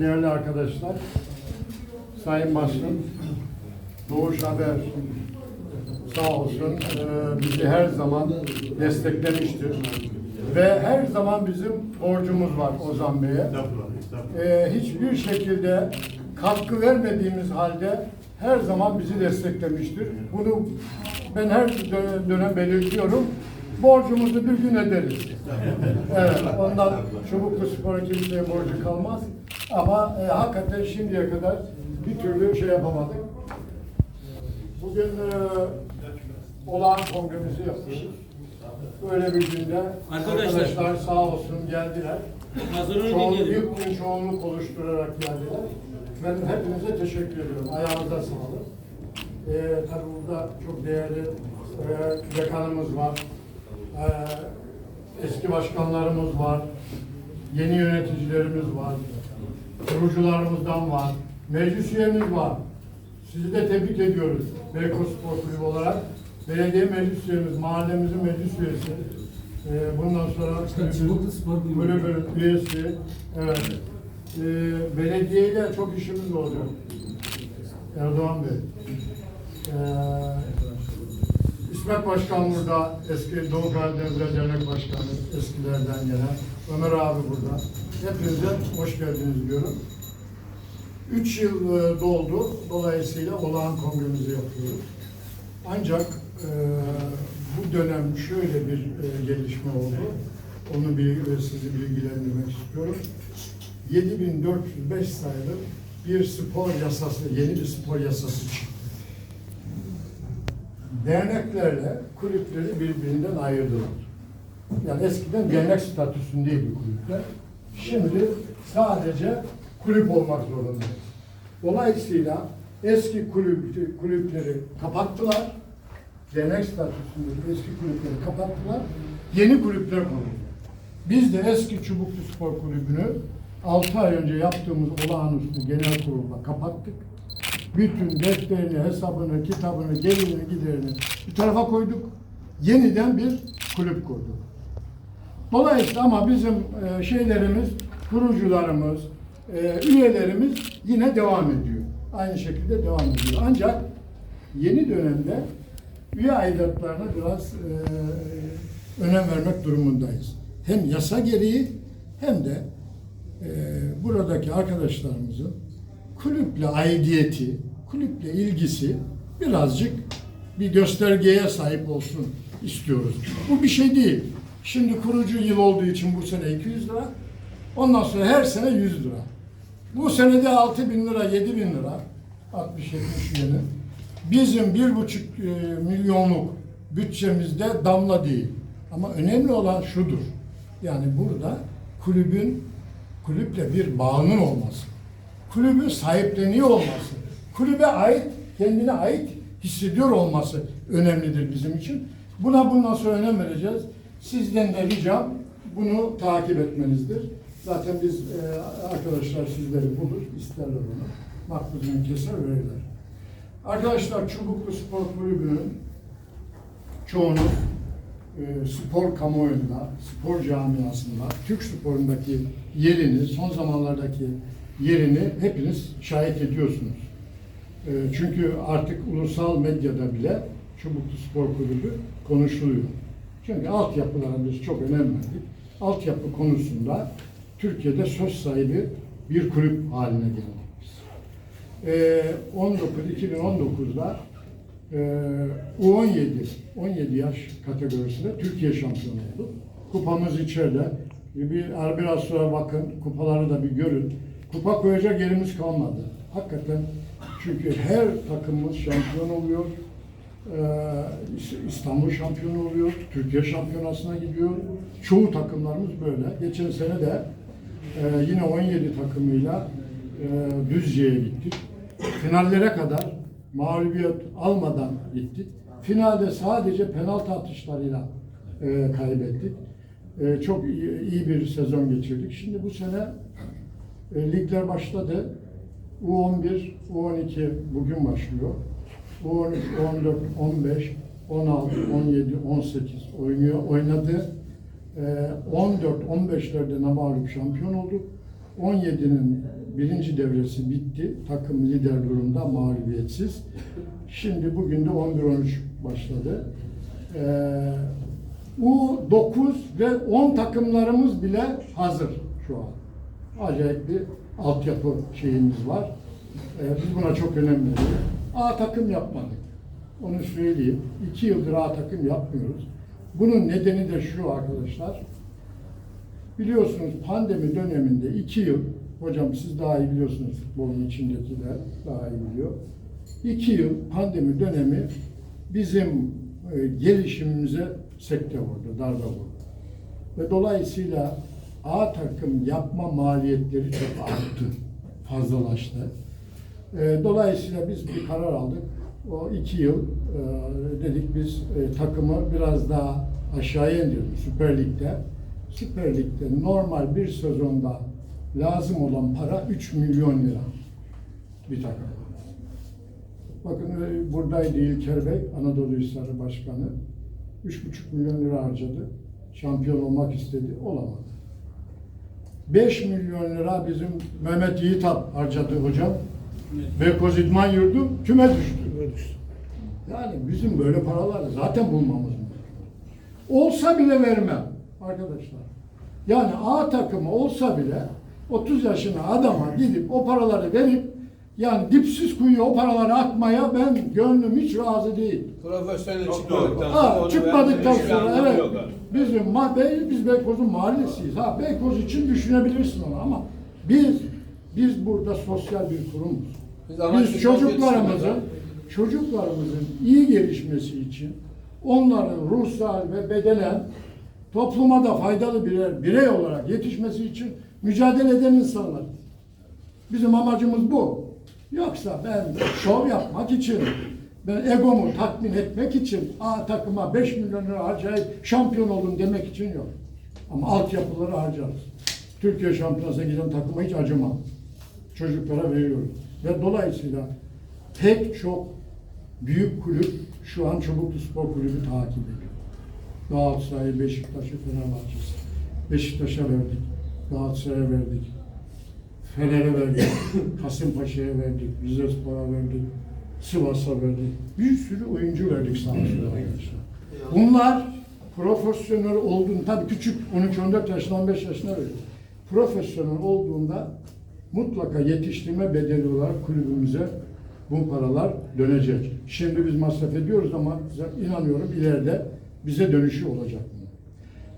Değerli arkadaşlar, Sayın Başkan, Doğuş Haber sağ olsun e, bizi her zaman desteklemiştir. Ve her zaman bizim borcumuz var Ozan Bey'e. E, hiçbir şekilde katkı vermediğimiz halde her zaman bizi desteklemiştir. Bunu ben her dö- dönem belirtiyorum. Borcumuzu bir gün öderiz. Evet, ondan Çubuklu Spor'a kimseye borcu kalmaz. Ama e, hakikaten şimdiye kadar bir türlü şey yapamadık. Bugün e, olağan kongremizi yapıyoruz. Böyle bir günde Arkadaşlar. arkadaşlar sağ olsun geldiler. Çoğunluk, büyük bir çoğunluk oluşturarak geldiler. Ben hepinize teşekkür ediyorum. Ayağınıza sağlık. Ee, tabii burada çok değerli e, dekanımız var. Ee, eski başkanlarımız var. Yeni yöneticilerimiz var. Kurucularımızdan var. Meclis üyemiz var. Sizi de tebrik ediyoruz. Beykoz Spor Kulübü olarak. Belediye meclis üyemiz, mahallemizin meclis üyesi. Ee, bundan sonra Çubuklu Spor Kulübü. kulübün üyesi. Evet. Ee, belediyeyle çok işimiz olacak. Erdoğan Bey. Ee, İsmet Başkan burada, eski Doğu Karadenizler Dernek Başkanı, eskilerden gelen. Ömer abi burada. Hepinize hoş geldiniz diyorum. Üç yıl e, doldu. Dolayısıyla olağan kongremizi yapıyoruz. Ancak e, bu dönem şöyle bir e, gelişme oldu. Onu bir e, sizi bilgilendirmek istiyorum. 7405 sayılı bir spor yasası, yeni bir spor yasası çıktı. Derneklerle kulüpleri birbirinden ayırdılar. Yani eskiden dernek statüsündeydi kulüpler. Şimdi sadece kulüp olmak zorundayız. Dolayısıyla eski kulüp, kulüpleri kapattılar. Dernek statüsündeki eski kulüpleri kapattılar. Yeni kulüpler kuruldu. Biz de eski Çubuklu Spor Kulübü'nü 6 ay önce yaptığımız olağanüstü genel kurulda kapattık. Bütün defterini, hesabını, kitabını, gelirini, giderini bir tarafa koyduk. Yeniden bir kulüp kurduk. Dolayısıyla ama bizim e, şeylerimiz, kurucularımız, e, üyelerimiz yine devam ediyor. Aynı şekilde devam ediyor. Ancak yeni dönemde üye aidatlarına biraz e, önem vermek durumundayız. Hem yasa gereği hem de buradaki arkadaşlarımızın kulüple aidiyeti, kulüple ilgisi birazcık bir göstergeye sahip olsun istiyoruz. Bu bir şey değil. Şimdi kurucu yıl olduğu için bu sene 200 lira. Ondan sonra her sene 100 lira. Bu senede 6 bin lira, 7 bin lira 60-70 üyenin. Bizim bir buçuk e, milyonluk bütçemizde damla değil. Ama önemli olan şudur. Yani burada kulübün kulüple bir bağının olması. Kulübün sahipleniyor olması. Kulübe ait, kendine ait hissediyor olması önemlidir bizim için. Buna bundan sonra önem vereceğiz. Sizden de ricam bunu takip etmenizdir. Zaten biz e, arkadaşlar sizleri bulur, isterler onu. Makbuzunu keser verirler. Arkadaşlar Çubuklu Spor Kulübü'nün çoğunuz e, spor kamuoyunda, spor camiasında, Türk sporundaki yerini, son zamanlardaki yerini hepiniz şahit ediyorsunuz. E, çünkü artık ulusal medyada bile Çubuklu Spor Kulübü konuşuluyor. Çünkü altyapılara biz çok önem verdik. Altyapı konusunda Türkiye'de söz sahibi bir kulüp haline geldik biz. Ee, 19 2019'da e, U17 17 yaş kategorisinde Türkiye şampiyonu oldu. Kupamız içeride. Bir biraz sonra bakın kupaları da bir görün. Kupa koyacak yerimiz kalmadı. Hakikaten çünkü her takımımız şampiyon oluyor. Ee, İstanbul şampiyonu oluyor. Türkiye şampiyonasına gidiyor. Çoğu takımlarımız böyle. Geçen sene de e, yine 17 takımıyla e, Düzce'ye gittik. Finallere kadar mağlubiyet almadan gittik. Finalde sadece penaltı atışlarıyla e, kaybettik. E, çok iyi, iyi bir sezon geçirdik. Şimdi bu sene e, ligler başladı. U11, U12 bugün başlıyor. U13, U14, 15, 16, 17, 18 oynuyor, oynadı. Ee, 14, 15'lerde namağlup şampiyon olduk. 17'nin birinci devresi bitti. Takım lider durumda mağlubiyetsiz. Şimdi bugün de 11-13 başladı. Ee, U9 ve 10 takımlarımız bile hazır şu an. Acayip bir altyapı şeyimiz var. Ee, biz buna çok önem veriyoruz. A takım yapmadık. Onu söyleyeyim. İki yıldır A takım yapmıyoruz. Bunun nedeni de şu arkadaşlar. Biliyorsunuz pandemi döneminde iki yıl, hocam siz daha iyi biliyorsunuz futbolun içindekiler daha iyi biliyor. İki yıl pandemi dönemi bizim e, gelişimimize sekte vurdu, darbe vurdu. Ve dolayısıyla A takım yapma maliyetleri çok arttı, fazlalaştı. E, Dolayısıyla biz bir karar aldık. O iki yıl e, dedik biz e, takımı biraz daha aşağıya indirdik Süper Lig'de. Süper Lig'de normal bir sezonda lazım olan para 3 milyon lira bir takım. Bakın buradaydı İlker Bey, Anadolu Hisarı Başkanı. 3,5 milyon lira harcadı. Şampiyon olmak istedi, olamadı. 5 milyon lira bizim Mehmet Yiğitap harcadı hocam. Beykoz İdman Yurdu küme düştü. Yani bizim böyle paraları zaten bulmamız lazım. Olsa bile vermem arkadaşlar. Yani A takımı olsa bile 30 yaşına adama gidip o paraları verip yani dipsiz kuyuya o paraları atmaya ben gönlüm hiç razı değil. Profesyonel çıkmadıktan sonra Ha, çıkmadıktan hiçbir sonra evet bizim ma Bey, biz Beykoz'un mahallesiyiz. Ha Beykoz için düşünebilirsin onu ama biz biz burada sosyal bir kurumuz. Biz Biz çocuklarımızın çocuklarımızın iyi gelişmesi için onların ruhsal ve bedenen topluma da faydalı birer birey olarak yetişmesi için mücadele eden insanlar. Bizim amacımız bu. Yoksa ben şov yapmak için, ben egomu tatmin etmek için A takıma 5 milyon lira harcayıp şampiyon oldum demek için yok. Ama altyapıları harcarız. Türkiye şampiyonasına giden takıma hiç acımam. Çocuklara veriyoruz. Ve dolayısıyla pek çok büyük kulüp şu an Çubuklu Spor Kulübü takip ediyor. Galatasaray, Beşiktaş'ı, Fenerbahçe'si. Beşiktaş'a verdik, Galatasaray'a verdik, Fener'e verdik, Kasımpaşa'ya verdik, Rizespor'a verdik, Sivas'a verdik. Bir sürü oyuncu verdik olsun arkadaşlar. Bunlar profesyonel olduğunda, tabii küçük 13-14 yaşında, 15 yaşında verdik. Profesyonel olduğunda mutlaka yetiştirme bedeli olarak kulübümüze bu paralar dönecek. Şimdi biz masraf ediyoruz ama inanıyorum ileride bize dönüşü olacak.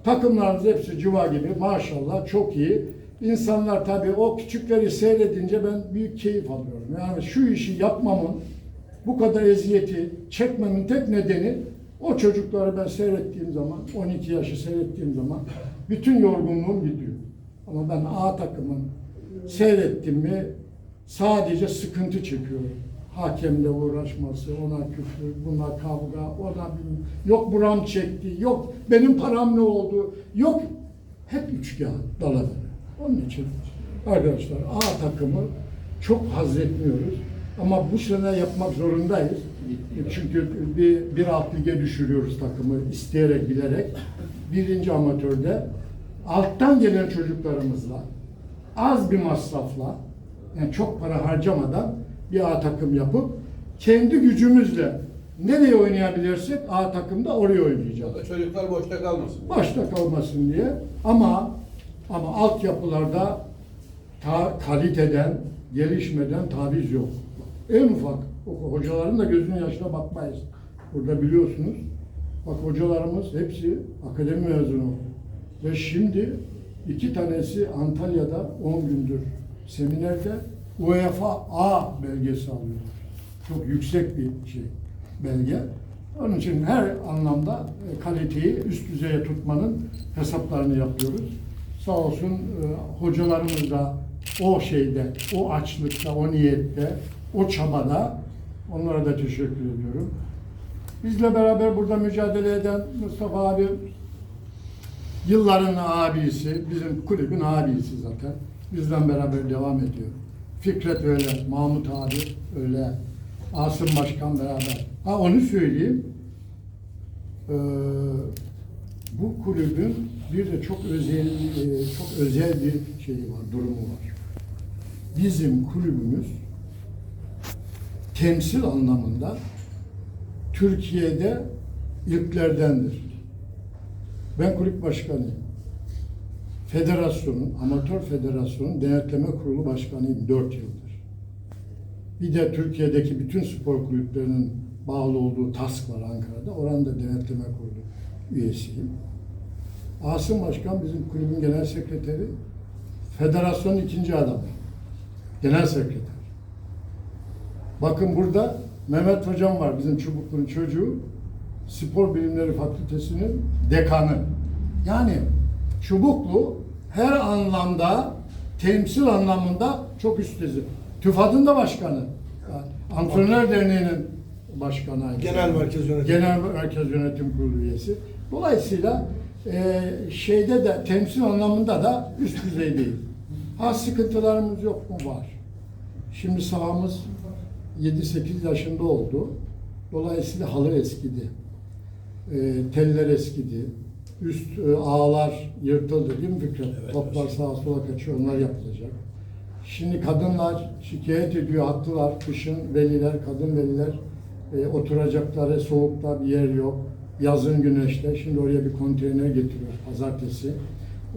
Takımlarımız hepsi cıva gibi maşallah çok iyi. İnsanlar tabii o küçükleri seyredince ben büyük keyif alıyorum. Yani şu işi yapmamın, bu kadar eziyeti çekmemin tek nedeni o çocukları ben seyrettiğim zaman, 12 yaşı seyrettiğim zaman bütün yorgunluğum gidiyor. Ama ben A takımın seyrettim mi sadece sıkıntı çekiyorum. Hakemle uğraşması, ona küfür, buna kavga, ona yok buram çekti, yok benim param ne oldu, yok hep üçgen dalavere. Onun için arkadaşlar A takımı çok haz etmiyoruz. Ama bu sene yapmak zorundayız. Çünkü bir, bir alt lige düşürüyoruz takımı isteyerek bilerek. Birinci amatörde alttan gelen çocuklarımızla az bir masrafla yani çok para harcamadan bir A takım yapıp kendi gücümüzle nereye oynayabilirsek A takımda oraya oynayacağız. Çocuklar boşta kalmasın. Başta kalmasın diye ama ama altyapılarda ta, kaliteden, gelişmeden taviz yok. En ufak hocaların da gözünün yaşına bakmayız. Burada biliyorsunuz. Bak hocalarımız hepsi akademi mezunu. Ve şimdi iki tanesi Antalya'da 10 gündür seminerde UEFA A belgesi alıyor. Çok yüksek bir şey belge. Onun için her anlamda kaliteyi üst düzeye tutmanın hesaplarını yapıyoruz. Sağ olsun e, hocalarımız da o şeyde, o açlıkta, o niyette, o çabada onlara da teşekkür ediyorum. Bizle beraber burada mücadele eden Mustafa abi yılların abisi, bizim kulübün abisi zaten. Bizden beraber devam ediyor. Fikret öyle, Mahmut abi öyle, Asım Başkan beraber. Ha onu söyleyeyim. Ee, bu kulübün bir de çok özel, e, çok özel bir şeyi var, durumu var. bizim kulübümüz temsil anlamında Türkiye'de ilklerdendir. Ben kulüp başkanıyım. Federasyonun, amatör federasyonun denetleme kurulu başkanıyım 4 yıldır. Bir de Türkiye'deki bütün spor kulüplerinin bağlı olduğu TASK var Ankara'da. Oranın denetleme kurulu üyesiyim. Asım Başkan bizim kulübün genel sekreteri. Federasyonun ikinci adamı. Genel sekreter. Bakın burada Mehmet Hocam var bizim Çubuklu'nun çocuğu. Spor Bilimleri Fakültesinin dekanı. Yani Çubuklu her anlamda temsil anlamında çok üst düzey. TÜFAD'ın da başkanı. Yani Antrenör Derneği'nin başkanı. Genel. Merkez Yönetim. Genel Merkez Yönetim Kurulu üyesi. Dolayısıyla e, şeyde de temsil anlamında da üst düzey değil. Ha sıkıntılarımız yok mu? Var. Şimdi sahamız 7-8 yaşında oldu. Dolayısıyla halı eskidi. E, teller eskidi. Üst e, ağlar yırtıldı değil mi Fikret? Evet, Toplar hocam. sağa sola kaçıyor, onlar yapılacak. Şimdi kadınlar şikayet ediyor, haklılar. Kışın veliler, kadın veliler e, oturacakları soğukta bir yer yok. Yazın güneşte. Şimdi oraya bir konteyner getiriyoruz pazartesi.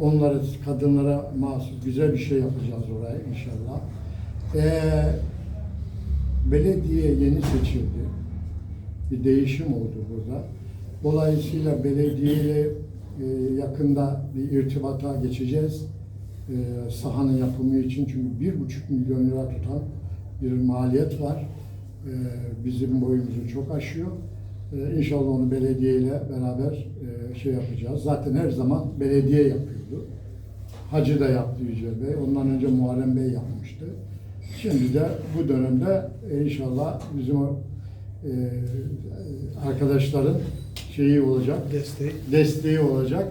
Onlara, kadınlara mahsus güzel bir şey yapacağız oraya inşallah. Ee, belediye yeni seçildi. Bir değişim oldu burada. Dolayısıyla belediyeyle e, yakında bir irtibata geçeceğiz. E, sahanın yapımı için çünkü bir buçuk milyon lira tutan bir maliyet var. E, bizim boyumuzu çok aşıyor. E, inşallah onu belediyeyle beraber e, şey yapacağız. Zaten her zaman belediye yapıyordu. Hacı da yaptı Yücel Bey. Ondan önce Muharrem Bey yapmıştı. Şimdi de bu dönemde e, inşallah bizim o e, arkadaşların şeyi olacak, Desteği. desteği olacak.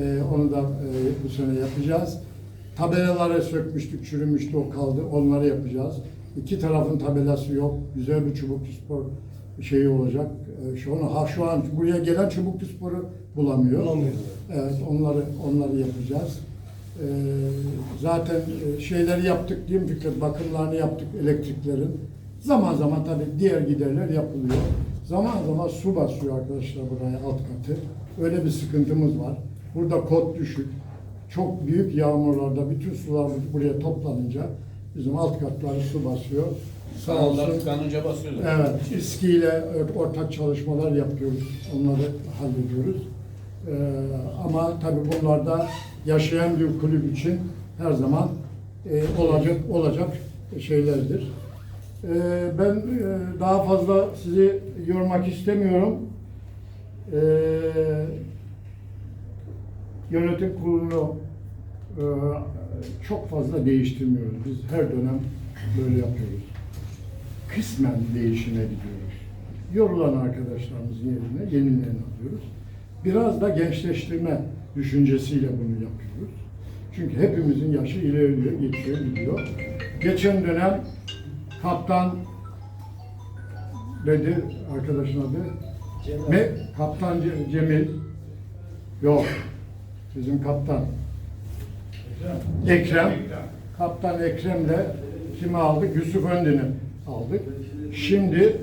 E, onu da e, bu sene yapacağız. Tabelaları sökmüştük, çürümüştü, o kaldı. Onları yapacağız. İki tarafın tabelası yok. Güzel bir çubuklu spor şeyi olacak. E, şu an şu an buraya gelen çubuklu sporu bulamıyor. Bulamıyor. Evet, onları onları yapacağız. Ee, zaten e, şeyleri yaptık değil mi Fikret? Bakımlarını yaptık elektriklerin. Zaman zaman tabii diğer giderler yapılıyor. Zaman zaman su basıyor arkadaşlar buraya alt katı. Öyle bir sıkıntımız var. Burada kod düşük. Çok büyük yağmurlarda bütün sular buraya toplanınca bizim alt katları su basıyor. Sağ olsun. tıkanınca basıyorlar. Evet, İSKİ ile ortak çalışmalar yapıyoruz. Onları hallediyoruz. Ee, ama tabii bunlar da yaşayan bir kulüp için her zaman e, olacak olacak şeylerdir. Ee, ben e, daha fazla sizi yormak istemiyorum. Ee, yönetim kurulunu e, çok fazla değiştirmiyoruz. Biz her dönem böyle yapıyoruz kısmen değişime gidiyoruz. Yorulan arkadaşlarımızın yerine yenilerini alıyoruz. Biraz da gençleştirme düşüncesiyle bunu yapıyoruz. Çünkü hepimizin yaşı ilerliyor, geçiyor, gidiyor. Geçen dönem kaptan nedir arkadaşın adı? Me, kaptan Ce- Cemil. Yok. Bizim kaptan. Ekrem. Kaptan Ekrem'le kimi aldık? Yusuf Öndin'i aldık. Şimdi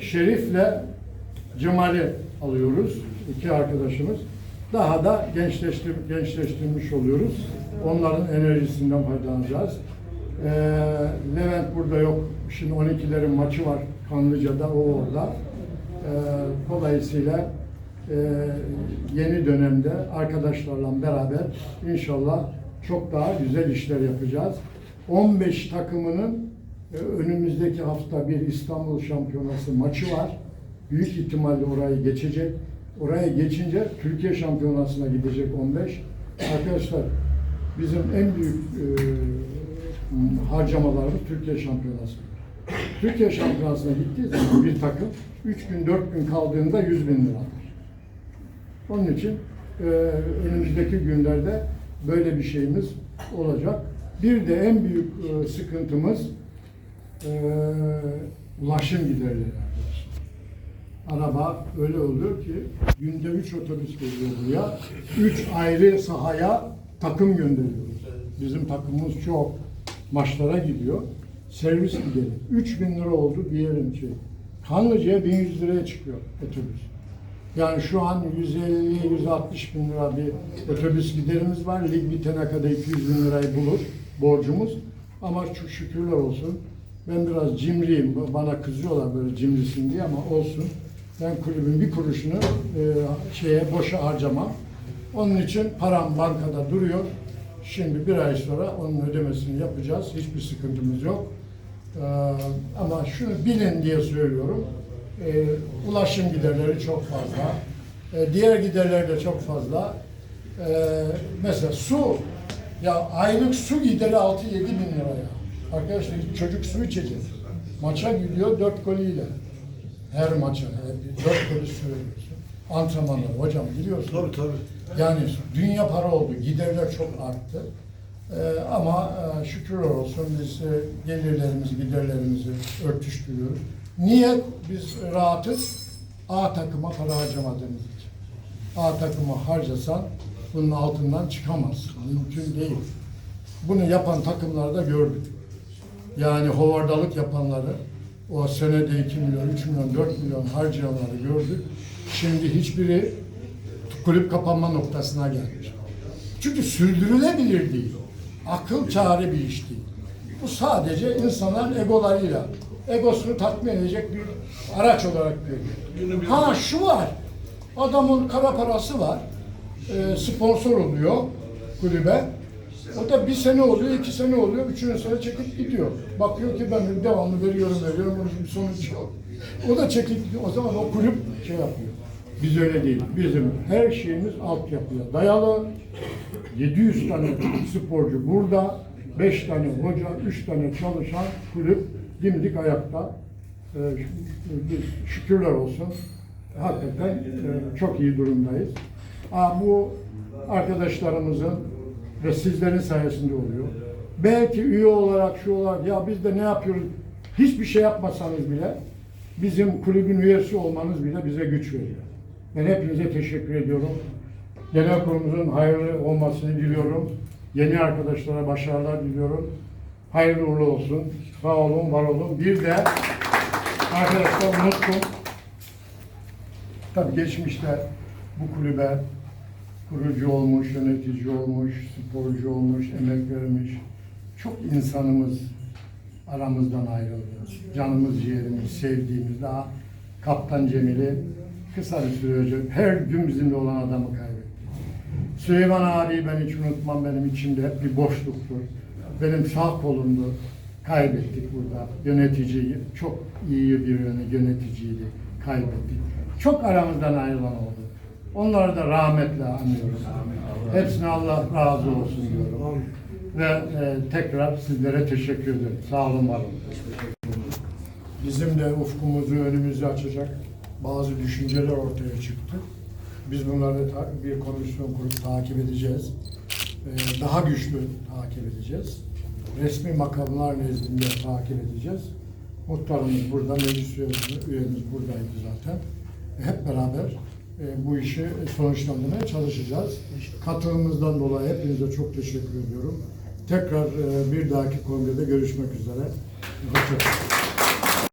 Şerif'le Cemal'i alıyoruz. iki arkadaşımız. Daha da gençleştir, gençleştirmiş oluyoruz. Onların enerjisinden faydalanacağız. Ee, Levent burada yok. Şimdi 12'lerin maçı var Kanlıca'da, o orada. Ee, dolayısıyla e, yeni dönemde arkadaşlarla beraber inşallah çok daha güzel işler yapacağız. 15 takımının e, önümüzdeki hafta bir İstanbul Şampiyonası maçı var. Büyük ihtimalle orayı geçecek. Oraya geçince Türkiye Şampiyonası'na gidecek 15. Arkadaşlar bizim en büyük e, harcamalarımız Türkiye Şampiyonası. Türkiye Şampiyonası'na gittiği zaman bir takım 3 gün 4 gün kaldığında 100 bin lira. Onun için e, önümüzdeki günlerde böyle bir şeyimiz olacak. Bir de en büyük e, sıkıntımız e, ulaşım giderleri arkadaşlar. Araba öyle oluyor ki günde 3 otobüs geliyor buraya. 3 ayrı sahaya takım gönderiyoruz. Bizim takımımız çok. maçlara gidiyor. Servis gideri. 3000 lira oldu yerin şey. Kanlıca'ya 1100 liraya çıkıyor otobüs. Yani şu an 150-160 bin lira bir otobüs giderimiz var. Lig bitene kadar 200 bin lirayı bulur borcumuz. Ama çok şükürler olsun. Ben biraz cimriyim. Bana kızıyorlar böyle cimrisin diye ama olsun. Ben kulübün bir kuruşunu e, şeye boşa harcamam. Onun için param bankada duruyor. Şimdi bir ay sonra onun ödemesini yapacağız. Hiçbir sıkıntımız yok. Ee, ama şunu bilin diye söylüyorum. Ee, ulaşım giderleri çok fazla. Ee, diğer giderler de çok fazla. Ee, mesela su. Ya aylık su gideri 6-7 bin lira ya. Arkadaşlar çocuk su içecek. Maça gidiyor dört koliyle. Her maça. her- Dört koli su veriyorsun. Antrenmanlar hocam biliyorsun. Tabii tabii. Yani dünya para oldu, giderler çok arttı. Ee, ama e, şükürler olsun biz e, gelirlerimizi, giderlerimizi örtüştürüyoruz. Niye biz rahatız? A takıma para harcamadığımız için. A takıma harcasan bunun altından çıkamaz. Mümkün değil. Bunu yapan takımlarda gördük. Yani hovardalık yapanları, o senede 2 milyon, 3 milyon, 4 milyon harcayanları gördük. Şimdi hiçbiri kulüp kapanma noktasına gelmiş. Çünkü sürdürülebilir değil. Akıl kârı bir iş değil. Bu sadece insanların egolarıyla, egosunu tatmin edecek bir araç olarak görüyor. Ha şu var, adamın kara parası var, e, sponsor oluyor kulübe. O da bir sene oluyor, iki sene oluyor, üçüncü sene çekip gidiyor. Bakıyor ki ben devamlı veriyorum, veriyorum, bunun bir sonuç yok. O da çekip gidiyor. O zaman o kulüp şey yapıyor. Biz öyle değil. Bizim her şeyimiz altyapıya dayalı. 700 tane sporcu burada, 5 tane hoca, 3 tane çalışan kulüp dimdik ayakta. Biz şükürler olsun. Hakikaten e, çok iyi durumdayız. Aa, bu arkadaşlarımızın ve sizlerin sayesinde oluyor. Belki üye olarak şu olarak ya biz de ne yapıyoruz? Hiçbir şey yapmasanız bile bizim kulübün üyesi olmanız bile bize güç veriyor. Ben hepinize teşekkür ediyorum. Genel kurulumuzun hayırlı olmasını diliyorum. Yeni arkadaşlara başarılar diliyorum. Hayırlı uğurlu olsun. Sağ olun, var olun. Bir de arkadaşlar unuttum. Tabii geçmişte bu kulübe kurucu olmuş, yönetici olmuş, sporcu olmuş, emek vermiş çok insanımız aramızdan ayrıldı. Canımız, ciğerimiz, sevdiğimiz daha Kaptan Cemil'i kısa bir süre önce her gün bizimle olan adamı kaybettik. Süleyman abiyi ben hiç unutmam benim içimde hep bir boşluktur. Benim sağ kolumdu. Kaybettik burada. Yöneticiyi, çok iyi bir yöne- yöneticiydi. Kaybettik. Çok aramızdan ayrılan oldu. Onları da rahmetle anıyoruz. Hepsine Allah razı olsun diyorum. Ve e, tekrar sizlere teşekkür ederim. Sağ olun, var olun. Bizim de ufkumuzu önümüzü açacak bazı düşünceler ortaya çıktı. Biz bunları bir komisyon kurup takip edeceğiz. Ee, daha güçlü takip edeceğiz. Resmi makamlar nezdinde takip edeceğiz. Muhtarımız burada, meclis üyemiz buradaydı zaten. Hep beraber e, bu işi sonuçlandırmaya çalışacağız. Katılımınızdan dolayı hepinize çok teşekkür ediyorum. Tekrar e, bir dahaki kongrede görüşmek üzere. Hoşçakalın.